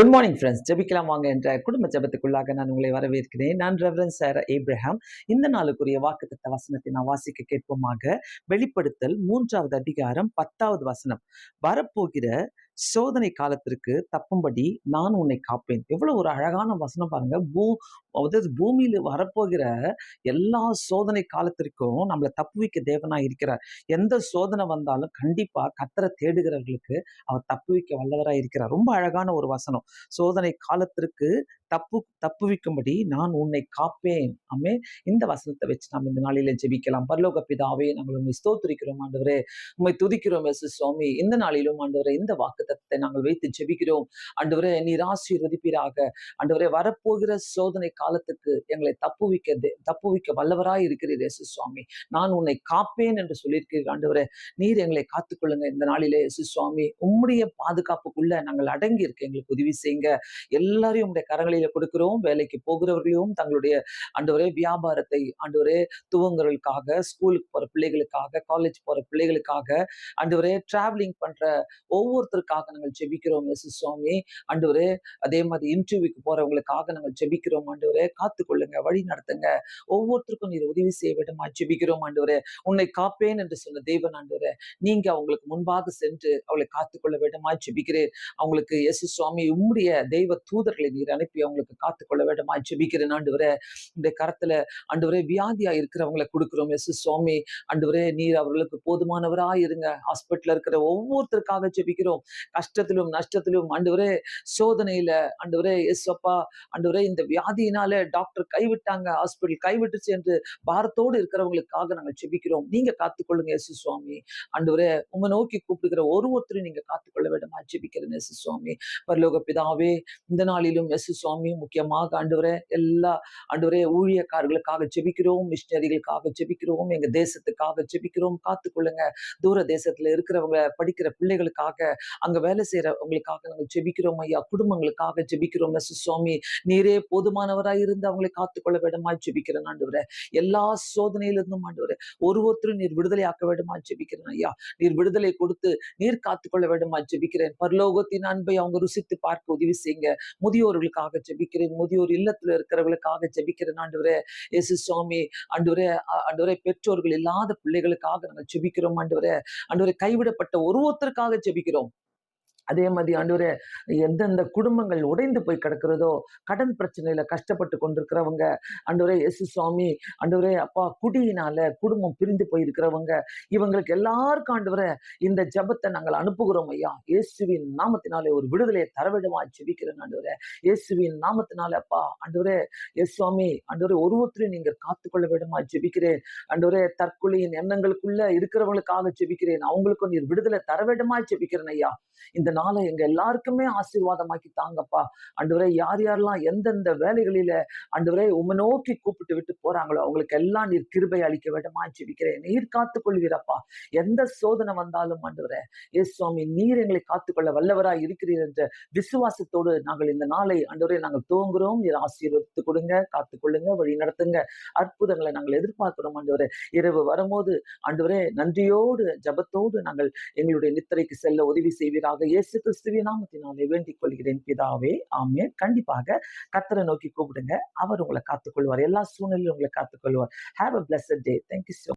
Good morning friends ஜெபிக்கலாம் வாங்க என்ற குடும்ப ஜபத்துக்குள்ளாக நான் உங்களை வரவேற்கிறேன். நான் ரெவரன் சார் ஏப்ரஹாம் இந்த நாளுக்குரிய வாக்குத்தத்த வசனத்தை நான் வாசிக்க கேட்போமாக. வெளிப்படுத்தல் மூன்றாவது அதிகாரம் பத்தாவது வசனம். வரப்போகிற சோதனை காலத்திற்கு தப்பும்படி நான் உன்னை காப்பேன். எவ்வளவு ஒரு அழகான வசனம் பாருங்க. பூ அதாவது பூமியில் வரப்போகிற எல்லா சோதனை காலத்திற்கும் நம்மளை தப்புவிக்க தேவனா இருக்கிறார். எந்த சோதனை வந்தாலும் கண்டிப்பா கத்தரை தேடுகிறவர்களுக்கு அவர் தப்புவிக்க வல்லவராக இருக்கிறார். ரொம்ப அழகான ஒரு வசனம். சோதனை காலத்திற்கு தப்பு தப்புவிக்கும்படி நான் உன்னை காப்பேன். அம்மே இந்த வசனத்தை வச்சு நாம் இந்த நாளில ஜெபிக்கலாம். பரலோக பிதாவே நாங்கள் உண்மை ஸ்தோத்திரிக்கிறோம் ஆண்டவரே. உண்மை துதிக்கிறோம் எஸ் சுவாமி இந்த நாளிலும் ஆண்டவரே இந்த வாக்கு தத்துவத்தை நாங்கள் வைத்து ஜெபிக்கிறோம். ஆண்டவரே நீர் ஆசீர்வதிப்பீராக. ஆண்டவரே வரப்போகிற சோதனை காலத்துக்கு எங்களை தப்புவிக்க தப்புவிக்க வல்லவராய் இருக்கிறீர் எஸ் சுவாமி நான் உன்னை காப்பேன் என்று சொல்லியிருக்கிறீர் ஆண்டவரே. நீர் எங்களை காத்துக்கொள்ளுங்க. இந்த நாளிலே எஸ் சுவாமி உம்முடைய பாதுகாப்புக்குள்ள நாங்கள் அடங்கி இருக்க எங்களுக்கு உதவி செய்யுங்க. எல்லாரையும் உடைய கரங்களில கொடுக்கிறோம். வேலைக்கு போகிறவர்களையும் தங்களுடைய ஆண்டவரே வியாபாரத்தை ஆண்டவரே துவங்குறவர்களுக்காக ஸ்கூலுக்கு போற பிள்ளைகளுக்காக காலேஜ் போற பிள்ளைகளுக்காக ஆண்டவரே டிராவலிங் பண்ற ஒவ்வொருத்தருக்காக நாங்கள் ஜெபிக்கிறோம் எஸ் சுவாமி ஆண்டவரே அதே மாதிரி இன்டர்வியூக்கு போறவங்களுக்காக நாங்கள் ஜெபிக்கிறோம் ஆண்டவரே காத்துக்கொள்ளுங்க வழி நடத்துங்க. ஒவ்வொருத்தருக்கும் நீர் உதவி செய்ய வேண்டுமா? ஜெபிக்கிறோம் ஆண்டவரே. உன்னை காப்பேன் என்று சொன்ன தேவன் ஆண்டவரே. நீங்க அவங்களுக்கு முன்பாக சென்று அவளை காத்துக்கொள்ள வேண்டுமா? ஜெபிக்கிறேன். அவங்களுக்கு எஸ் சுவாமி உம்முடைய தெய்வ தூதர்களை நீர் அனுப்பி அவங்களுக்கு காத்துக்கொள்ள விடமா ஜெபிக்கிறேன் ஆண்டவரே. இந்த கரத்துல ஆண்டவரே வியாதியா இருக்கிறவங்களை கொடுக்கிறோம் எஸ் சுவாமி. ஆண்டவரே நீர் அவர்களுக்கு போதுமானவரா இருங்க ஹாஸ்பிட்டல் இருக்கிற ஒவ்வொருத்தருக்காக ஜெபிக்கிறோம். கஷ்டத்திலும் நஷ்டத்திலும் ஆண்டவரே சோதனையில ஆண்டவரே எஸ் அப்பா ஆண்டவரே இந்த வியாதியினால் டாக்டர் கைவிட்டாங்க ஹாஸ்பிட்டல் கைவிட்டுச்சு என்று பாரத்தோடு இருக்கிறவங்களுக்காக நாங்கள் ஜெபிக்கிறோம் நீங்க காத்துக்கொள்ளுங்க எசு சுவாமி. அன்றுவரே உங்க நோக்கி கூப்பிடுகிற ஒரு ஒருத்தரையும் நீங்க காத்துக்கொள்ள வேண்டுமா? ஜெபிக்கிறேன் எசு சுவாமி. பரலோக பிதாவே இந்த நாளிலும் எசு சுவாமி முக்கியமாக ஆண்டவரே எல்லா ஆண்டவரே ஊழியக்காரர்களுக்காக ஜெபிக்கிறோம் மிஷினரிகளுக்காக ஜெபிக்கிறோம் எங்க தேசத்துக்காக ஜெபிக்கிறோம். காத்துக்கொள்ளுங்க. தூர தேசத்துல இருக்கிறவங்க படிக்கிற பிள்ளைகளுக்காக அங்க வேலை செய்யறவங்களுக்காக நாங்கள் ஜெபிக்கிறோம் ஐயா. குடும்பங்களுக்காக ஜெபிக்கிறோம் எசு சுவாமி. நீரே போதுமானவராய் இருந்து அவங்களை காத்துக்கொள்ள வேண்டுமா ஜெபிக்கிறேன் ஆண்டவரே. எல்லா சோதனையிலிருந்தும் ஆண்டவரே ஒரு ஒருத்தரும் நீர் விடுதலை ஆக்க வேண்டுமா ஜெபிக்கிறேன் ஐயா. நீர் விடுதலை கொடுத்து நீர் காத்துக்கொள்ள வேண்டுமா ஜெபிக்கிறேன். பரலோகத்தின் அன்பை அவங்க ருசித்து பார்க்க உதவி செய்யுங்க. முதியோர்களுக்காக ஜெபிக்கிறேன். முதியோர் இல்லத்துல இருக்கிறவர்களுக்காக ஜெபிக்கிறேன் ஆண்டவரே. எசு சுவாமி ஆண்டவரே ஆண்டவரே பெற்றோர்கள் இல்லாத பிள்ளைகளுக்காக நாங்கள் ஜெபிக்கிறோம் ஆண்டவரே. ஆண்டவரை கைவிடப்பட்ட ஒரு ஒருத்தருக்காக ஜெபிக்கிறோம். அதே மாதிரி ஆண்டவரே எந்தெந்த குடும்பங்கள் உடைந்து போய் கிடக்கிறதோ கடன் பிரச்சனையில கஷ்டப்பட்டு கொண்டிருக்கிறவங்க ஆண்டவரே எசு சுவாமி ஆண்டவரே அப்பா குடியினால குடும்பம் பிரிந்து போயிருக்கிறவங்க இவங்களுக்கு எல்லாருக்கும் ஆண்டவரே இந்த ஜெபத்தை நாங்கள் அனுப்புகிறோம் ஐயா. இயேசுவின் நாமத்தினாலே ஒரு விடுதலையை தரவிடமா ஜெபிக்கிறேன் ஆண்டவரே. இயேசுவின் நாமத்தினால அப்பா ஆண்டவரே எஸ் சுவாமி ஆண்டவரே ஒரு ஒருத்தரையும் நீங்க காத்துக்கொள்ள விடமா ஜெபிக்கிறேன். ஆண்டவரே தற்கொலையின் எண்ணங்களுக்குள்ள இருக்கிறவங்களுக்காக ஜெபிக்கிறேன். அவங்களுக்கும் நீர் விடுதலை தர வேண்டுமா ஜெபிக்கிறேன் ஐயா. இந்த நாளை எங்க எல்லாருக்குமே ஆசீர்வாதமாக்கி தாங்கப்பா. அன்றுவரை யார் யாரெல்லாம் எந்தெந்த வேலைகளில அன்றுவரை உம்மை நோக்கி கூப்பிட்டு விட்டு போறாங்களோ அவங்களுக்கு எல்லாம் நீர் கிருபை அளிக்க வேண்டுமா ஜெபிக்கிறேன் நீர் காத்துக்கொள்வீரப்பா. எந்த சோதனை வந்தாலும் ஆண்டவரே ஏ சுவாமி நீர் எங்களை காத்துக்கொள்ள வல்லவராய் இருக்கிறீர் என்ற விசுவாசத்தோடு நாங்கள் இந்த நாளை அன்றுவரை நாங்கள் தூங்குறோம் நீர் ஆசீர்வதித்து கொடுங்க காத்துக்கொள்ளுங்க வழி நடத்துங்க. அற்புதங்களை நாங்கள் எதிர்பார்க்கிறோம் ஆண்டவரே. இரவு வரும்போது ஆண்டவரே நன்றியோடு ஜபத்தோடு நாங்கள் எங்களுடைய நித்திரைக்கு செல்ல உதவி செய்வீராக. இயேசு கிறிஸ்துவின் நாமத்தினாலே வேண்டிக் கொள்கிறேன். பிதாவே ஆமே கண்டிப்பாக கத்தரை நோக்கி கூப்பிடுங்க. அவர் உங்களை காத்துக்கொள்வார். எல்லா சூழ்நிலையும் உங்களை காத்துக்கொள்வார். Have a blessed day thank you so